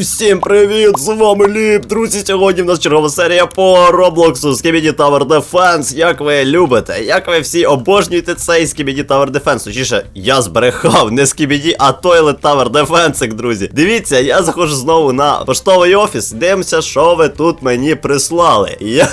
всім привіт! З вами Ліп. Друзі, сьогодні в нас чергова серія по Роблоксу Skibidi Tower Defense. Як ви любите, як ви всі обожнюєте цей Skibidi Tower Defense. Точніше, я зберегав не Skibidi, а Toilet Tower Defense, друзі. Дивіться, я заходжу знову на поштовий офіс. Дивимося, що ви тут мені прислали. Я.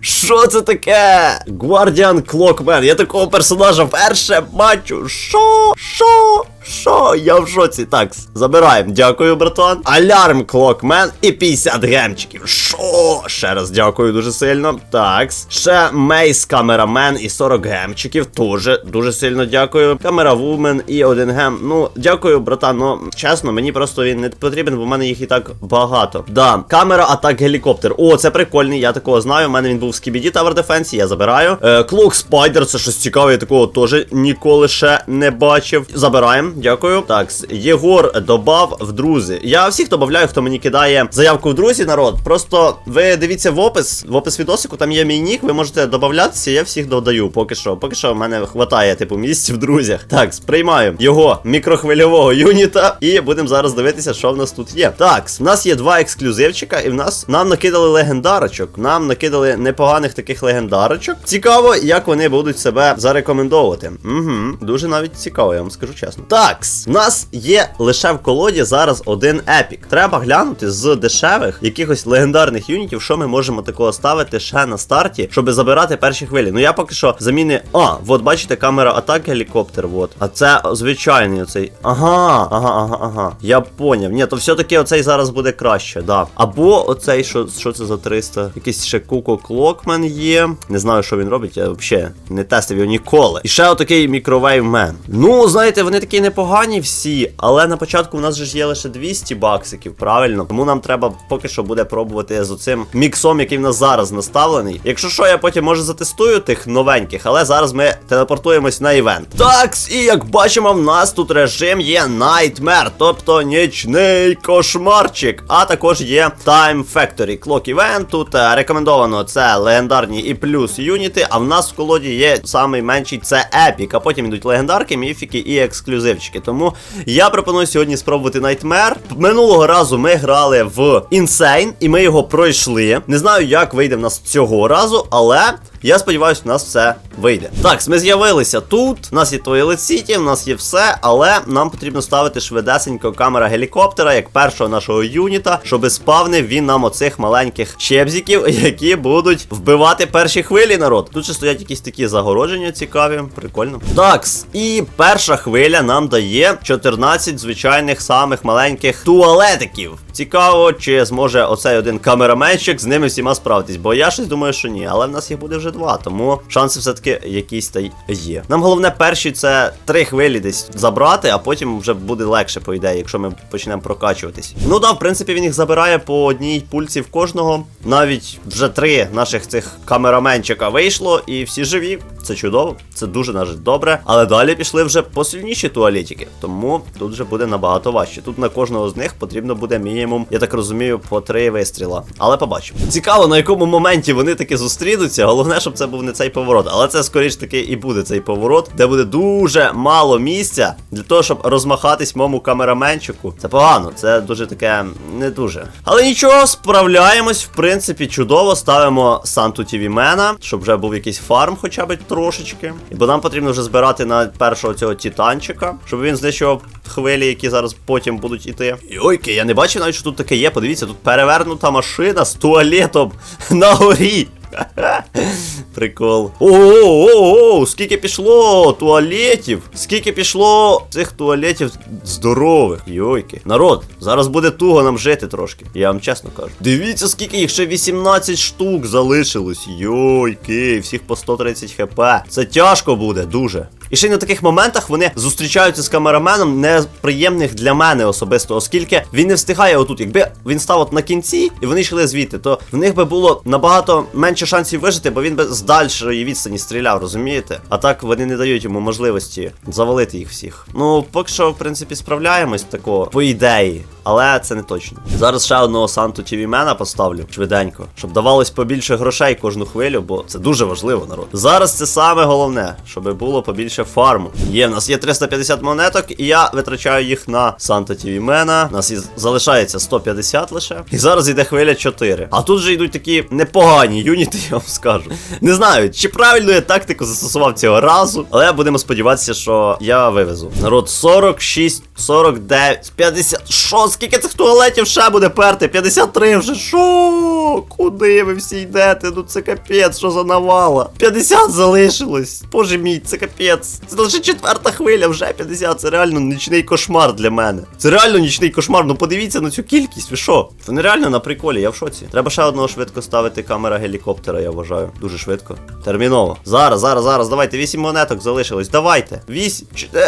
Що це таке? Guardian Clockman. Я такого персонажа вперше бачу. Що? Що? Що? Я в шоці. Так, забираємо. Дякую, братан. Алярм Клокмен і 50 гемчиків. Що? Ще раз дякую дуже сильно. Так. Ще Мейс Камерамен і 40 гемчиків. Тоже дуже сильно дякую. Камера Вумен і один гем. Ну, дякую, братан. Ну, чесно, мені просто він не потрібен, бо в мене їх і так багато. Да, камера атак гелікоптер. О, це прикольний, я такого знаю. У мене він був в Skibidi Tower Defense, я забираю. Е, Клок Спайдер, це щось цікаве, я такого теж ніколи ще не бачив. Забираємо, дякую. Так, Єгор добав в друзі. Я всіх добавляю, хто мені кидає заявку в друзі, народ. Просто ви дивіться в опис, в опис відосику, там є мій нік, ви можете додаватися, я всіх додаю. Поки що. Поки що в мене хватає, типу, місць в друзях. Так, сприймаю його мікрохвильового юніта. І будемо зараз дивитися, що в нас тут є. Так, в нас є два ексклюзивчика, і в нас нам накидали легендарочок. Нам накидали непоганих таких легендарочок. Цікаво, як вони будуть себе зарекомендовувати. Угу, дуже навіть цікаво, я вам скажу чесно. Так, в нас є лише в колоді зараз один епік. Треба глянути з дешевих якихось легендарних юнітів, що ми можемо такого ставити ще на старті, щоб забирати перші хвилі. Ну я поки що заміни. А, от бачите, камера атак гелікоптер. От. А це звичайний оцей. Ага, ага, ага, ага. Я поняв. Ні, то все-таки оцей зараз буде краще, да. Або оцей, що що це за 300? Якийсь ще Куко Клокмен є. Не знаю, що він робить, я взагалі не тестив його ніколи. І ще отакий мікровейвмен. Ну, знаєте, вони такі непогані всі, але на початку в нас же ж є лише 200 баксиків, правильно? Тому нам треба поки що буде пробувати з оцим міксом, який в нас зараз наставлений. Якщо що, я потім може затестую тих новеньких, але зараз ми телепортуємось на івент. Так, і як бачимо, в нас тут режим є Nightmare, тобто нічний кошмарчик. А також є Time Factory Clock Event. Тут рекомендовано це легендарні і плюс юніти. А в нас в колоді є самий це епік. А потім йдуть легендарки, міфіки і ексклюзивчики. Тому я пропоную сьогодні спробувати Nightmare. Минулого разу ми грали в Insane, і ми його пройшли. Не знаю, як вийде в нас цього разу, але. Я сподіваюся, у нас все вийде. Так, ми з'явилися тут. У нас є Toilet City, у нас є все, але нам потрібно ставити швидесенько камера гелікоптера як першого нашого юніта, щоб спавнив він нам оцих маленьких чебзиків, які будуть вбивати перші хвилі народ. Тут ще стоять якісь такі загородження цікаві, прикольно. Такс, і перша хвиля нам дає 14 звичайних самих маленьких туалетиків. Цікаво, чи зможе оцей один камераменщик з ними всіма справитись, бо я щось думаю, що ні, але в нас їх буде вже два, тому шанси все-таки якісь та є. Нам головне перші це три хвилі десь забрати, а потім вже буде легше, по ідеї, якщо ми почнемо прокачуватись. Ну да, в принципі, він їх забирає по одній пульці в кожного. Навіть вже три наших цих камераменчика вийшло, і всі живі. Це чудово, це дуже навіть добре. Але далі пішли вже посильніші туалетики, тому тут вже буде набагато важче. Тут на кожного з них потрібно буде мінімум, я так розумію, по три вистріла. Але побачимо. Цікаво, на якому моменті вони таки зустрінуться. Головне, щоб це був не цей поворот. Але це скоріш таки і буде цей поворот, де буде дуже мало місця для того, щоб розмахатись моєму камераменчику. Це погано, це дуже таке не дуже. Але нічого, справляємось, в принципі, чудово. Ставимо Санту Тіві Мена, щоб вже був якийсь фарм, хоча б трошечки. Бо нам потрібно вже збирати на першого цього титанчика, щоб він знищував хвилі, які зараз потім будуть іти. Йойки, я не бачив навіть, що тут таке є. Подивіться, тут перевернута машина з туалетом на горі. Прикол. О-о-о, скільки пішло туалетів, скільки пішло цих туалетів здорових. Йойки. Народ, зараз буде туго нам жити трошки. Я вам чесно кажу. Дивіться, скільки їх ще 18 штук залишилось. Йойки, всіх по 130 хп. Це тяжко буде, дуже. І ще й на таких моментах вони зустрічаються з камераменом неприємних для мене особисто, оскільки він не встигає отут. Якби він став от на кінці і вони йшли звідти, то в них би було набагато менше шансів вижити, бо він би з дальшої відстані стріляв, розумієте? А так вони не дають йому можливості завалити їх всіх. Ну, поки що, в принципі, справляємось такого, по ідеї. Але це не точно. Зараз ще одного Санту TV Мена поставлю швиденько, щоб давалось побільше грошей кожну хвилю, бо це дуже важливо, народ. Зараз це саме головне, щоб було побільше фарму. Є, в нас є 350 монеток, і я витрачаю їх на Санта TV Мена. У нас і залишається 150 лише. І зараз йде хвиля 4. А тут же йдуть такі непогані юніти, я вам скажу. Не знаю, чи правильно я тактику застосував цього разу, але будемо сподіватися, що я вивезу. Народ 46, 49, 50. Що? Скільки цих туалетів ще буде перти? 53 вже. Що? Куди ви всі йдете? Ну це капець, що за навала? 50 залишилось. Боже мій, це капець. Це лише четверта хвиля, вже 50. Це реально нічний кошмар для мене. Це реально нічний кошмар. Ну подивіться на цю кількість. Ви що? Це нереально на приколі, я в шоці. Треба ще одного швидко ставити камера гелікоптера, я вважаю. Дуже швидко. Терміново. Зараз, зараз, зараз. Давайте. 8 монеток залишилось. Давайте. 8,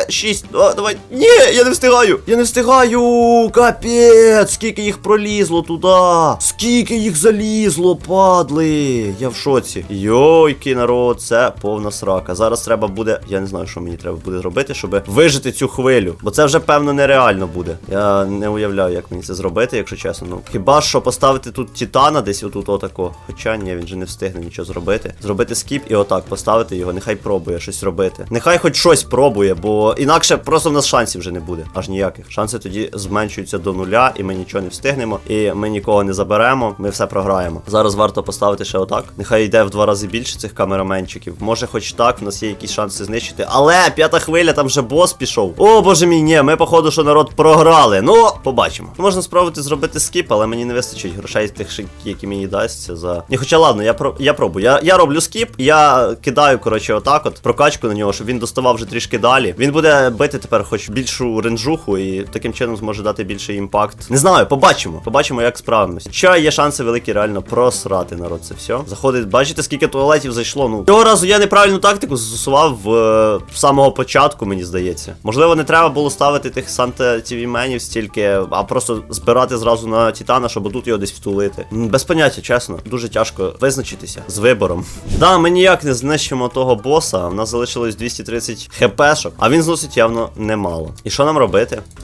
6. О, давай. Ні, я не встигаю. Я не встигаю. Капець. Скільки їх пролізло туди. Скільки їх залізло, падли. Я в шоці. Йойки, народ, це повна срака. Зараз треба буде. Я не знаю, що мені треба буде зробити, щоб вижити цю хвилю. Бо це вже певно нереально буде. Я не уявляю, як мені це зробити, якщо чесно. Ну хіба що поставити тут Титана десь отут отако. Хоча ні, він же не встигне нічого зробити. Зробити скіп і отак поставити його. Нехай пробує щось робити. Нехай хоч щось пробує, бо інакше просто в нас шансів вже не буде. Аж ніяких. Шанси тоді зменшуються до нуля, і ми нічого не встигнемо, і ми нікого не заберемо. Ми все програємо. Зараз варто поставити ще отак. Нехай йде в два рази більше цих камераменчиків. Може, хоч так, в нас є якісь шанси знищити. Але п'ята хвиля, там вже бос пішов. О, боже мій, ні, ми, походу, що народ програли. Ну, побачимо. Можна спробувати зробити скіп, але мені не вистачить грошей тих, ши- які мені дасться за. Ні, хоча ладно, я про я пробую. Я, я роблю скіп, я кидаю, коротше, отак от прокачку на нього, щоб він доставав вже трішки далі. Він буде бити тепер хоч більшу ренжуху і таким чином зможе дати більший імпакт. Не знаю, побачимо. Побачимо, як справимось. Що є шанси великі реально просрати народ. Це все. Заходить, бачите, скільки туалетів зайшло. Ну цього разу я неправильну тактику застосував в е, з самого початку, мені здається. Можливо, не треба було ставити тих Санта TV менів стільки, а просто збирати зразу на Титана, щоб тут його десь втулити. Без поняття, чесно, дуже тяжко визначитися з вибором. Да, ми ніяк не знищимо того боса. У нас залишилось 230 хпшок, а він зносить явно немало. І що нам робити?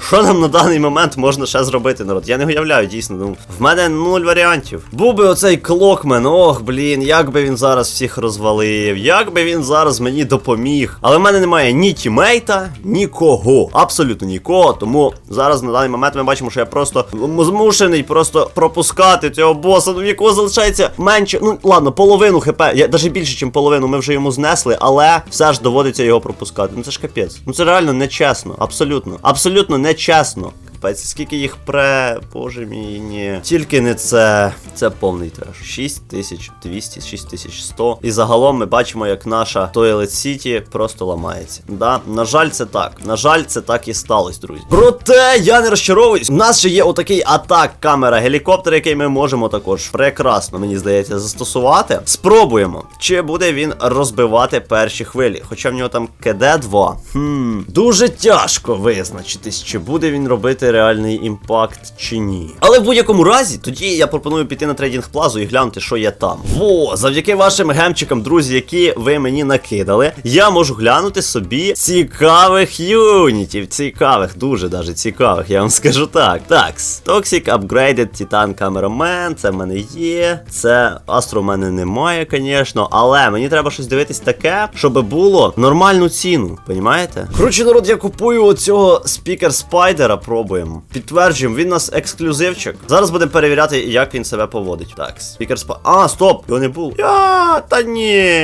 Що нам на даний момент можна ще зробити, народ? Я не уявляю, дійсно. Ну, в мене нуль варіантів. Був би оцей клокмен, ох, блін, як би він зараз всіх розвалив, як би він зараз мені допоміг. Але в мене немає ні тімейта, нікого. Абсолютно нікого. Тому зараз на даний момент ми бачимо, що я просто змушений просто пропускати цього боса. Ну, в якого залишається менше. Ну ладно, половину хп. Я навіть більше, ніж половину ми вже йому знесли, але все ж доводиться його пропускати. Ну це ж капець. Ну це реально нечесно. Абсолютно. Абсолютно нечесно. Капець, скільки їх пре, боже мій, ні. Тільки не це. Це повний треш. 6200, 6100. І загалом ми бачимо, як наша Toilet City просто ламається. Да, на жаль, це так. На жаль, це так і сталося, друзі. Проте я не розчаровуюсь. У нас ще є отакий атак камера гелікоптер, який ми можемо також прекрасно, мені здається, застосувати. Спробуємо, чи буде він розбивати перші хвилі. Хоча в нього там КД 2. Хм, дуже тяжко визначитись, чи буде він робити реальний імпакт чи ні. Але в будь-якому разі, тоді я пропоную піти на трейдинг плазу і глянути, що є там. Во, завдяки вашим гемчикам, друзі, які ви мені накидали, я можу глянути собі цікавих юнітів. Цікавих, дуже даже цікавих, я вам скажу так. Так, Toxic Upgraded Titan Cameraman, це в мене є. Це Астро в мене немає, звісно. Але мені треба щось дивитись таке, щоб було нормальну ціну. Понімаєте? Коротше, народ, я купую оцього спікер спайдера, пробуємо. Підтверджуємо, він у нас ексклюзивчик. Зараз будемо перевіряти, як він себе поводить. Так, спікер спа. А, стоп! Його не було. Я, та ні.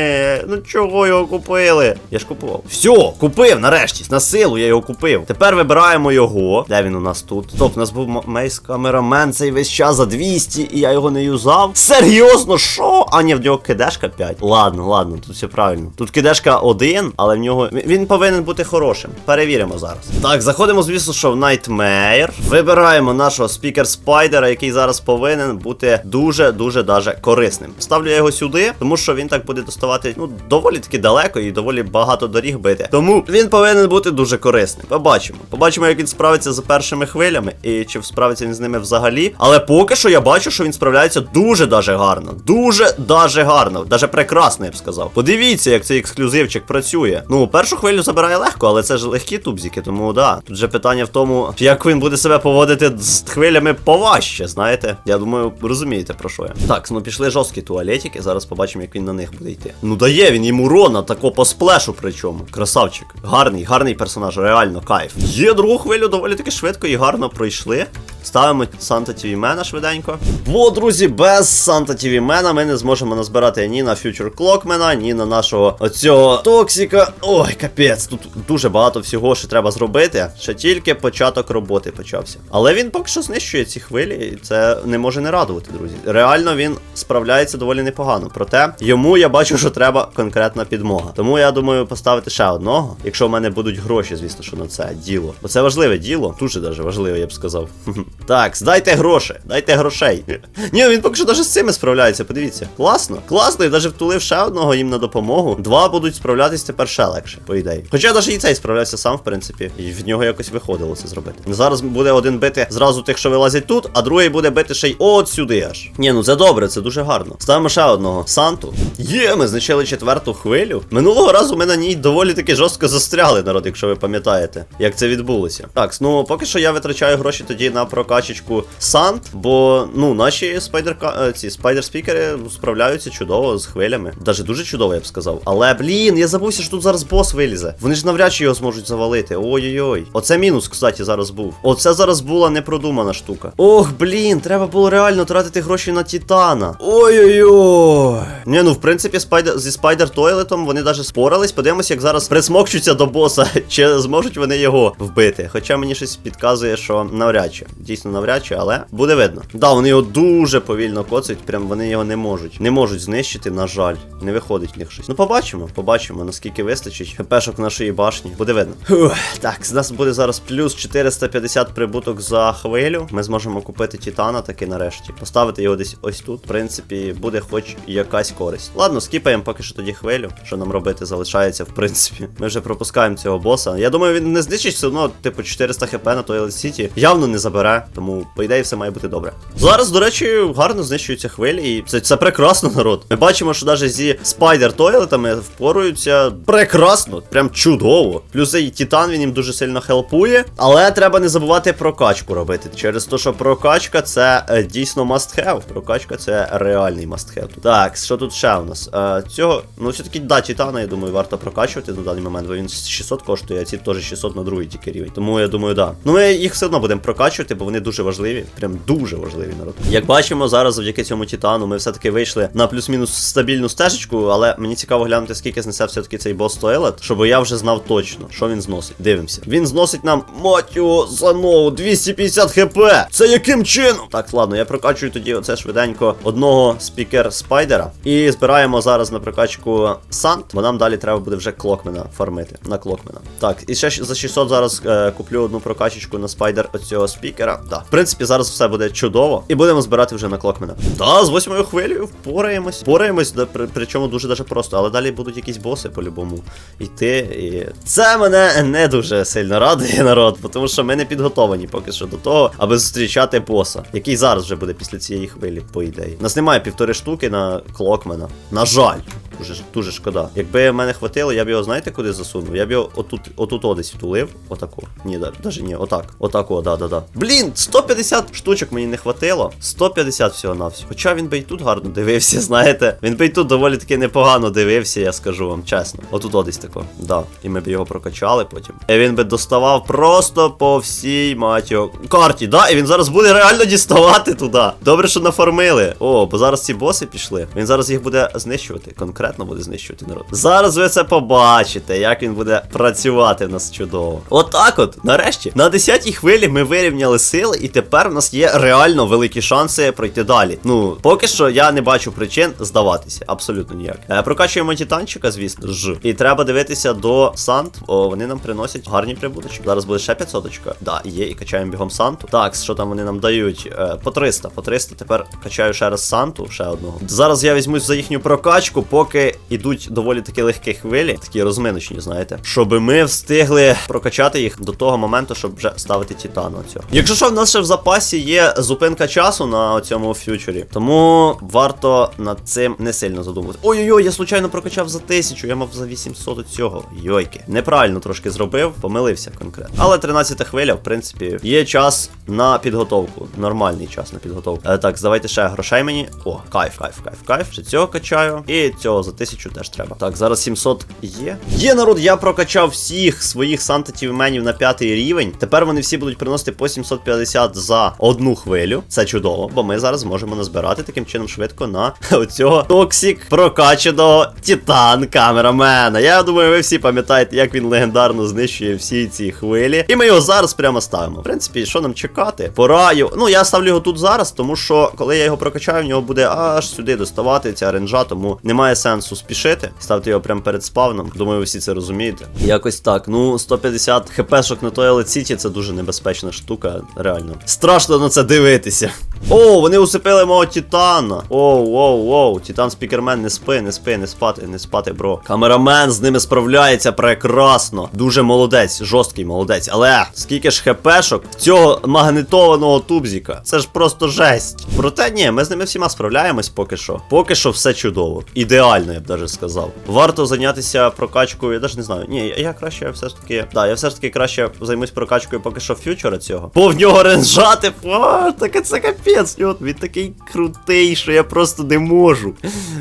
Ну чого його купили? Я ж купував. Все, купив нарешті. На силу я його купив. Тепер вибираємо його. Де він у нас тут? Стоп, у нас був мейс камерамен цей весь час за 200, і я його не юзав. Серйозно, що? А ні, в нього кидешка 5. Ладно, ладно, тут все правильно. Тут кидешка 1, але в нього. Він повинен бути хорошим. Перевіримо зараз. Так, заходимо, звісно, що в Nightmare. Вибираємо нашого спікер спайдера, який зараз повинен бути дуже-дуже даже корисним. Ставлю я його сюди, тому що він так буде доставати ну доволі таки далеко і доволі багато доріг бити. Тому він повинен бути дуже корисним. Побачимо. Побачимо, як він справиться з першими хвилями, і чи справиться він з ними взагалі. Але поки що я бачу, що він справляється дуже даже гарно. Дуже даже гарно, даже прекрасно, я б сказав. Подивіться, як цей ексклюзивчик працює. Ну, першу хвилю забирає легко, але це ж легкі тубзики, тому да. Тут же питання в тому, як він буде себе поводити з хвилями поважче, знаєте. Я думаю, розумієте про що я. Так, ну пішли жорсткі туалетики. Зараз побачимо, як він на них буде йти. Ну дає він їм урона, тако по сплешу причому. Красавчик. Гарний, гарний персонаж, реально кайф. Є другу хвилю доволі таки швидко і гарно пройшли. Ставимо Санта Тіві Мена швиденько. Во, друзі, без Санта Тіві Мена ми не зможемо назбирати ні на Future Clockmana, ні на нашого оцього Токсіка. Ой, капець, тут дуже багато всього ще треба зробити. Ще тільки початок роботи почався. Але він поки що знищує ці хвилі, і це не може не радувати, друзі. Реально він справляється доволі непогано. Проте йому я бачу, що треба конкретна підмога. Тому я думаю поставити ще одного, якщо в мене будуть гроші, звісно, що на це діло. Бо це важливе діло, дуже даже важливе, я б сказав. Так, здайте гроші, дайте грошей. Ні, він поки що навіть з цими справляється, подивіться. Класно, класно, і навіть втулив ще одного їм на допомогу. Два будуть справлятись тепер ще легше, по ідеї. Хоча навіть і цей справлявся сам, в принципі, і в нього якось виходило це зробити. Зараз буде один бити зразу тих, що вилазять тут, а другий буде бити ще й от сюди аж. Ні, ну це добре, це дуже гарно. Ставимо ще одного Санту. Є, ми знищили четверту хвилю. Минулого разу ми на ній доволі таки жорстко застряли, народ, якщо ви пам'ятаєте, як це відбулося. Так, ну поки що я витрачаю гроші тоді на прокачечку Сант, бо ну наші спайдер ці спайдер спікери справляються чудово з хвилями. Даже дуже чудово, я б сказав. Але блін, я забувся, що тут зараз бос вилізе. Вони ж навряд чи його зможуть завалити. Ой-ой-ой. Оце мінус, кстати, зараз був. Оце зараз була непродумана штука. Ох, блін, треба було реально тратити гроші на Титана. Ой-ой-ой. Ні, ну в принципі, спайдер зі спайдер тойлетом вони навіть спорались. Подивимось, як зараз присмокчуться до боса, чи зможуть вони його вбити. Хоча мені щось підказує, що навряд чи. Дійсно навряд чи, але буде видно. Да, вони його дуже повільно коцають, прям вони його не можуть. Не можуть знищити, на жаль. Не виходить в них щось. Ну, побачимо, побачимо, наскільки вистачить пешок нашої башні. Буде видно. Фух, так, з нас буде зараз плюс 450 прибуток за хвилю. Ми зможемо купити Титана таки нарешті. Поставити його десь ось тут. В принципі, буде хоч якась користь. Ладно, скіпаємо поки що тоді хвилю. Що нам робити залишається, в принципі. Ми вже пропускаємо цього боса. Я думаю, він не знищить все одно, типу, 400 хп на Toilet City. Явно не забере, тому по ідеї все має бути добре. Зараз, до речі, гарно знищуються хвилі, і це, це прекрасно, народ. Ми бачимо, що навіть зі спайдер тойлетами впоруються прекрасно, прям чудово. Плюс і Титан він їм дуже сильно хелпує. Але треба не забувати прокачку робити. Через те, що прокачка це е, дійсно must have. Прокачка це реальний must have. Так, що тут ще у нас? Е, цього, ну все-таки, да, Титана, я думаю, варто прокачувати на даний момент, бо він 600 коштує, а ці теж 600 на другий тільки рівень. Тому я думаю, да. Ну ми їх все одно будемо прокачувати, бо вони дуже важливі. Прям дуже важливі народ. Як бачимо, зараз завдяки цьому Титану ми все-таки вийшли на плюс-мінус стабільну стежечку, але мені цікаво глянути, скільки знесе все-таки цей бос Тойлет, щоб я вже знав точно, що він зносить. Дивимося. Він зносить нам мать його за ногу 250 хп. Це яким чином? Так, ладно, я прокачую тоді оце швиденько одного спікер спайдера. І збираємо зараз на прокачку Сант, бо нам далі треба буде вже клокмена фармити. На клокмена. Так, і ще за 600 зараз е, куплю одну прокачечку на спайдер оцього спікера. Так, в принципі, зараз все буде чудово. І будемо збирати вже на клокмена. Та, з восьмою хвилею впораємось. Впораємось, да, при, причому дуже даже просто. Але далі будуть якісь боси по-любому йти. І це мене не дуже сильно радує, народ, тому що ми не підготовані поки що до того, аби зустрічати боса, який зараз вже буде після цієї хвилі, по ідеї. У нас немає півтори штуки на клокмена. На жаль. Дуже, дуже шкода. Якби мене хватило, я б його знаєте куди засунув? Я б його отут, отут одесь втулив. Отаку. Ні, даже ні, отак. Отак, о, да, да, да. Блін, 150 штучок мені не хватило. 150 всього на всього. Хоча він би і тут гарно дивився, знаєте. Він би і тут доволі таки непогано дивився, я скажу вам чесно. Отут одесь тако. Да. І ми б його прокачали потім. І він би доставав просто по всій мать карті, да? І він зараз буде реально діставати туди. Добре, що нафармили. О, бо зараз ці боси пішли. Він зараз їх буде знищувати. Конкретно буде знищувати народ. Зараз ви це побачите, як він буде працювати в нас чудово. Отак от, нарешті, на 10-й хвилі ми вирівняли сили, і тепер в нас є реально великі шанси пройти далі. Ну, поки що я не бачу причин здаватися. Абсолютно ніяк. Е, прокачуємо титанчика, звісно ж. І треба дивитися до Сант. О, вони нам приносять гарні прибуточки. Зараз буде ще 500 очка. Да, є, і качаємо бігом Санту. Так, що там вони нам дають? Е, по 300. По 300 тепер качаю ще раз Санту, ще одного. Зараз я візьмусь за їхню прокачку, поки поки йдуть доволі такі легкі хвилі, такі розминочні, знаєте, щоб ми встигли прокачати їх до того моменту, щоб вже ставити титану цього. Якщо що, в нас ще в запасі є зупинка часу на цьому фьючері, тому варто над цим не сильно задумуватися. Ой-ой-ой, я случайно прокачав за тисячу, я мав за 800 от цього. Йойки. Неправильно трошки зробив, помилився конкретно. Але 13 хвиля, в принципі, є час на підготовку. Нормальний час на підготовку. Е, так, давайте ще грошей мені. О, кайф, кайф, кайф, кайф. Ще цього качаю. І цього за 1000 теж треба. Так, зараз 700 є. Є народ, я прокачав всіх своїх сантатівменів на п'ятий рівень. Тепер вони всі будуть приносити по 750 за одну хвилю. Це чудово, бо ми зараз можемо назбирати таким чином швидко на оцього токсік прокачаного Титан камерамена. Я думаю, ви всі пам'ятаєте, як він легендарно знищує всі ці хвилі. І ми його зараз прямо ставимо. В принципі, що нам чекати? Пора його. Ну, я ставлю його тут зараз, тому що коли я його прокачаю, в нього буде аж сюди доставати ця ренжа, тому немає сенсу спішити. Ставте його прямо перед спавном. Думаю, ви всі це розумієте. Якось так. Ну, 150 хпшок на Toilet City це дуже небезпечна штука, реально. Страшно на це дивитися. О, вони усипили мого Титана. Оу, оу, оу. Титан Спікермен, не спи, не спи, не спати, не спати, бро. Камерамен з ними справляється прекрасно. Дуже молодець, жорсткий молодець. Але скільки ж хпшок цього магнетованого тубзіка? Це ж просто жесть. Проте ні, ми з ними всіма справляємось поки що. Поки що все чудово. Ідеально, я б даже сказав. Варто зайнятися прокачкою, я навіть не знаю. Ні, я краще все ж таки. Да, я все ж таки краще займусь прокачкою поки що фьючера цього. Бо в нього ренжати. О, таке це капець. Він такий крутий, що я просто не можу.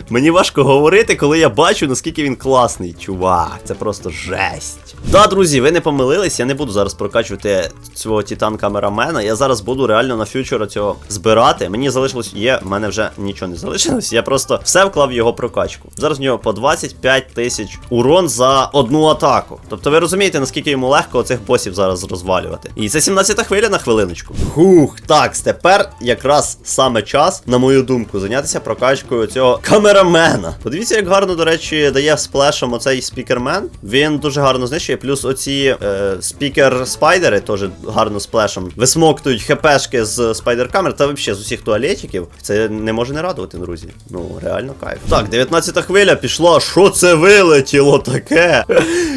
Мені важко говорити, коли я бачу, наскільки він класний, чувак. Це просто жесть. Да, друзі, ви не помилились, я не буду зараз прокачувати цього титан камерамена. Я зараз буду реально на фьючера цього збирати. Мені залишилось, є, в мене вже нічого не залишилось. Я просто все вклав в його прокачку. Зараз в нього по 25 тисяч урон за одну атаку. Тобто ви розумієте, наскільки йому легко цих босів зараз розвалювати. І це 17 хвиля на хвилиночку. Хух, так, тепер якраз саме час, на мою думку, зайнятися прокачкою цього камерамена. Подивіться, як гарно, до речі, дає сплешом оцей спікермен. Він дуже гарно знищує. Плюс оці е, спікер-спайдери теж гарно сплешом висмоктують хпшки з спайдер-камер та взагалі з усіх туалетиків. Це не може не радувати, друзі. Ну, реально кайф. Так, 19 хвиля пішла. Що це вилетіло таке?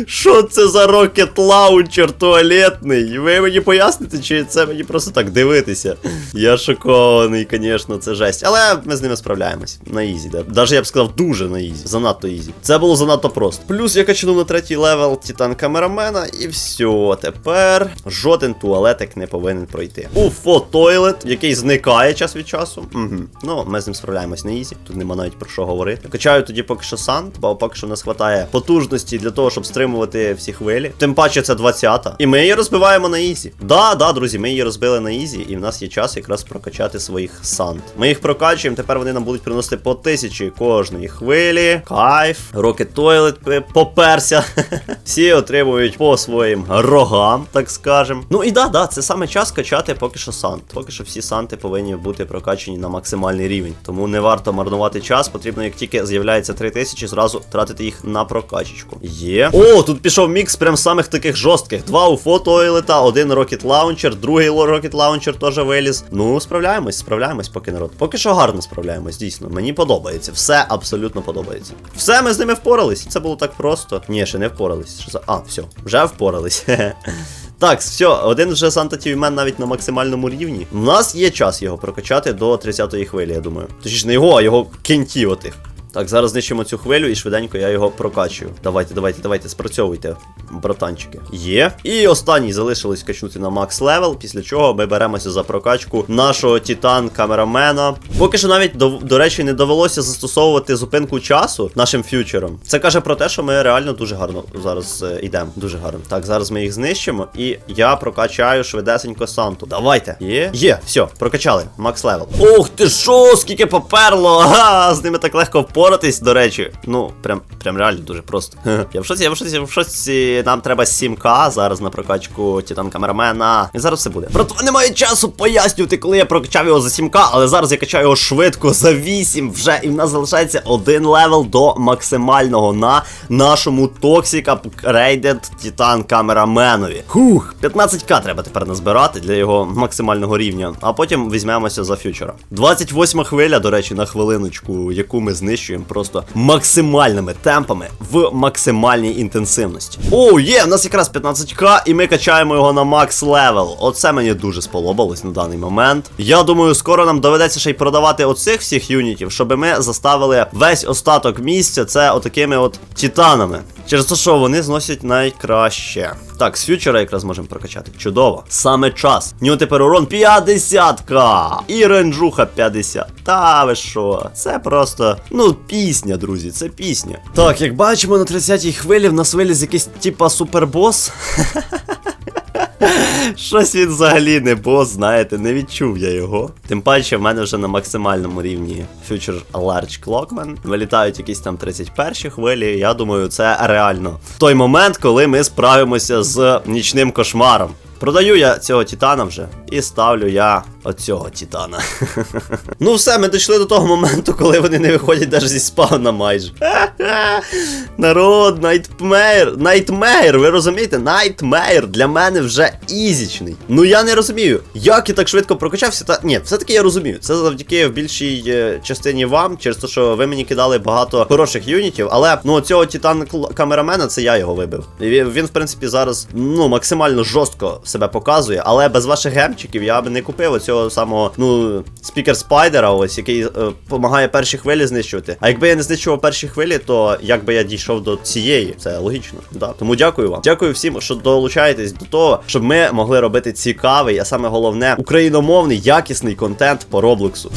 Що це за рокет лаунчер туалетний? Ви мені поясните, чи це мені просто так дивитися? Я шокований, звісно, це жесть. Але ми з ними справляємось. На ізі. Даже я б сказав, дуже на ізі. Занадто ізі. Це було занадто просто. Плюс я качнув на третій левел Титан камерамена, і все. Тепер жоден туалетик не повинен пройти. Уфо тойлет, який зникає час від часу. Угу. Ну, ми з ним справляємось на ізі. Тут нема навіть про що говорити. Качаю тоді поки що сант, бо поки що в нас хватає потужності для того, щоб стримувати всі хвилі. Тим паче це 20-та. І ми її розбиваємо на ізі. Да, да, друзі, ми її розбили на ізі, і в нас є час якраз прокачати своїх сант. Ми їх прокачуємо, тепер вони нам будуть приносити по тисячі кожної хвилі. Кайф. Рокет Тойлет поперся. Всі отримують по своїм рогам, так скажем. Ну і да, да, це саме час качати поки що сант. Поки що всі санти повинні бути прокачені на максимальний рівень. Тому не варто марнувати час. Потрібно, як тільки з'являється 3000, зразу тратити їх на прокачечку. Є. О, тут пішов мікс прям самих таких жорстких. Два уфо тойлета, один рокет лаунчер, другий рокет лаунчер теж виліз. Ну, справляємось, справляємось, поки народ. Поки що гарно справляємось, дійсно. Мені подобається. Все абсолютно подобається. Все, ми з ними впорались. Це було так просто. Ні, ще не впорались. Що за. А, все, вже впорались. Так, все, один вже Санта Тівмен навіть на максимальному рівні. У нас є час його прокачати до 30-ї хвилі, я думаю. Точніше, не його, а його кінтів отих. Так, зараз знищимо цю хвилю і швиденько я його прокачую. Давайте, давайте, давайте, спрацьовуйте, братанчики. Є. І останній залишилось качнути на макс левел, після чого ми беремося за прокачку нашого Титан камерамена. Поки що навіть до, до речі не довелося застосовувати зупинку часу нашим фьючером. Це каже про те, що ми реально дуже гарно зараз е, йдемо. Дуже гарно. Так, зараз ми їх знищимо, і я прокачаю швидесенько Санту. Давайте. Є? Є, все, прокачали. Макс левел. Ух ти що, скільки поперло! Ага, з ними так легко впоратись, до речі. Ну, прям, прям реально дуже просто. Я в шоці, я в шоці, я в шоці. Нам треба 7К зараз на прокачку Титан камерамена. І зараз все буде. Просто немає часу пояснювати, коли я прокачав його за 7К, але зараз я качаю його швидко за 8 вже. І в нас залишається один левел до максимального на нашому Toxic Upgraded Titan камераменові. Хух, 15к треба тепер назбирати для його максимального рівня, а потім візьмемося за фьючера. 28 хвиля, до речі, на хвилиночку, яку ми знищуємо накачуємо просто максимальними темпами в максимальній інтенсивності. О, є, в нас якраз 15к, і ми качаємо його на макс левел. Оце мені дуже сподобалось на даний момент. Я думаю, скоро нам доведеться ще й продавати оцих всіх юнітів, щоб ми заставили весь остаток місця це отакими от титанами. Через те, що вони зносять найкраще. Так, з фьючера якраз можемо прокачати. Чудово. Саме час. Нього тепер урон 50к. І ренджуха 50. Та ви що? Це просто. Ну, пісня, друзі, це пісня. Так, як бачимо, на 30-й хвилі в нас виліз якийсь типа супербос. Щось він взагалі не був, знаєте, не відчув я його. Тим паче, в мене вже на максимальному рівні Future Large Clockman. Вилітають якісь там 31 хвилі. Я думаю, це реально той момент, коли ми справимося з нічним кошмаром. Продаю я цього титана вже і ставлю я оцього титана. ну все, ми дійшли до того моменту, коли вони не виходять навіть зі спавна майже. Народ, Nightmare, Nightmare, ви розумієте? Nightmare для мене вже ізічний. Ну я не розумію, як я так швидко прокачався. Та ні, все-таки я розумію. Це завдяки в більшій е, частині вам, через те, що ви мені кидали багато хороших юнітів, але ну цього титан камерамена, це я його вибив. І він, в принципі, зараз ну максимально жорстко себе показує, але без ваших гемчиків я б не купив оцього самого, ну, спікер спайдера, ось який допомагає перші хвилі знищувати. А якби я не знищував перші хвилі, то як би я дійшов до цієї, це логічно. Да. Тому дякую вам. Дякую всім, що долучаєтесь до того, щоб ми могли робити цікавий, а саме головне, україномовний, якісний контент по Роблоксу.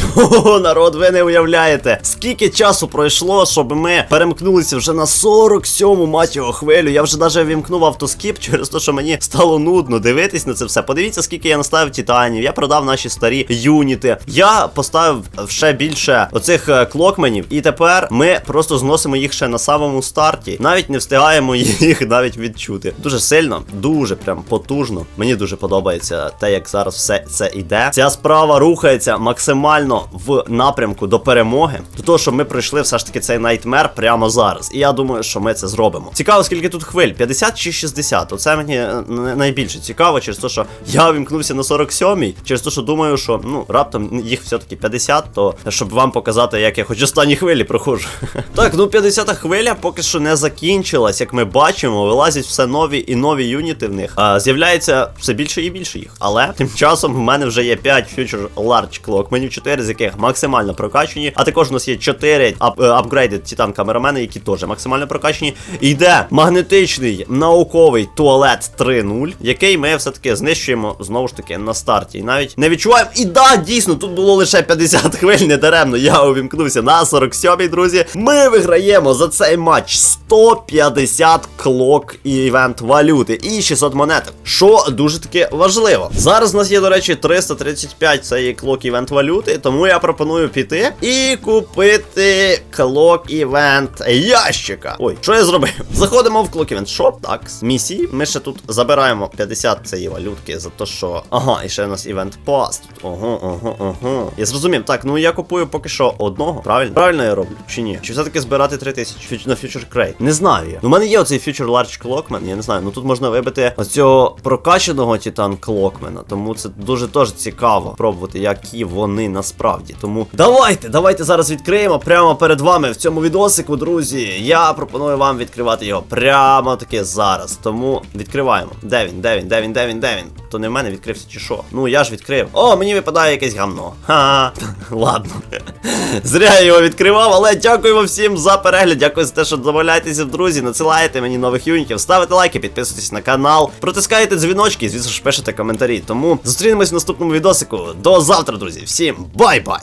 О, народ, ви не уявляєте, скільки часу пройшло, щоб ми перемкнулися вже на 47-му мать його хвилю. Я вже навіть вімкнув автоскіп через те, що мені стало нудно дивитись на це все. Подивіться, скільки я наставив титанів, я продав наші старі юніти. Я поставив ще більше оцих е, клокменів, і тепер ми просто зносимо їх ще на самому старті. Навіть не встигаємо їх навіть відчути. Дуже сильно, дуже прям потужно. Мені дуже подобається те, як зараз все це іде. Ця справа рухається максимально в напрямку до перемоги, до того, щоб ми пройшли все ж таки цей найтмер прямо зараз. І я думаю, що ми це зробимо. Цікаво, скільки тут хвиль? 50 чи 60? Оце мені е, найбільше цікаво, через те, що я вімкнувся на 47-й, через те, що думаю, що ну раптом їх все-таки 50, то щоб вам показати, як я хоч останні хвилі проходжу. так, ну 50-та хвиля поки що не закінчилась. Як ми бачимо, вилазять все нові і нові юніти в них. А, з'являється все більше і більше їх. Але тим часом в мене вже є 5 Future Large Clockmenів, 4 з яких максимально прокачані. А також у нас є 4 ап- е, апгрейдед Титан камерамени, які теж максимально прокачані. І йде магнетичний науковий туалет 3.0, який ми все-таки знищуємо знову ж таки на старті. І навіть не відчуваємо. І да, дійсно, тут було лише 50 хвиль, не даремно. Я увімкнувся на 47-й, друзі. Ми виграємо за цей матч 150 клок і івент валюти і 600 монеток. Що дуже таки важливо. Зараз у нас є, до речі, 335 цієї клок івент валюти, тому я пропоную піти і купити клок івент ящика. Ой, що я зробив? Заходимо в клок івент шоп. Так, з місії. Ми ще тут забираємо 50 цієї валютки за те, що. Ага, і ще у нас івент пас. Тут. Ого, ого, ого. Я зрозумів. Так, ну я купую поки що одного. Правильно? Правильно я роблю? Чи ні? Чи все-таки збирати 3000 фіч- на Future Crate? Не знаю я. Ну, у мене є оцей Future Large Clockman, я не знаю. Ну тут можна вибити оцього прокачаного Титан Clockman, тому це дуже теж цікаво пробувати, які вони насправді. Тому давайте, давайте зараз відкриємо прямо перед вами в цьому відосику, друзі. Я пропоную вам відкривати його прямо таки зараз. Тому відкриваємо. Де він? Де він? Де він? Де він? Де він? То не в мене відкрився чи що? Ну я ж відкрив. О, мені випадає якесь гамно. Ха. Ладно. Зря я його відкривав, але дякую вам всім за перегляд. Дякую за те, що домовляєтеся, друзі. Надсилаєте мені нових юнітів, ставите лайки, підписуйтесь на канал, протискаєте дзвіночки і, звісно ж, пишете коментарі. Тому зустрінемось в наступному відосику. До завтра, друзі. Всім бай-бай!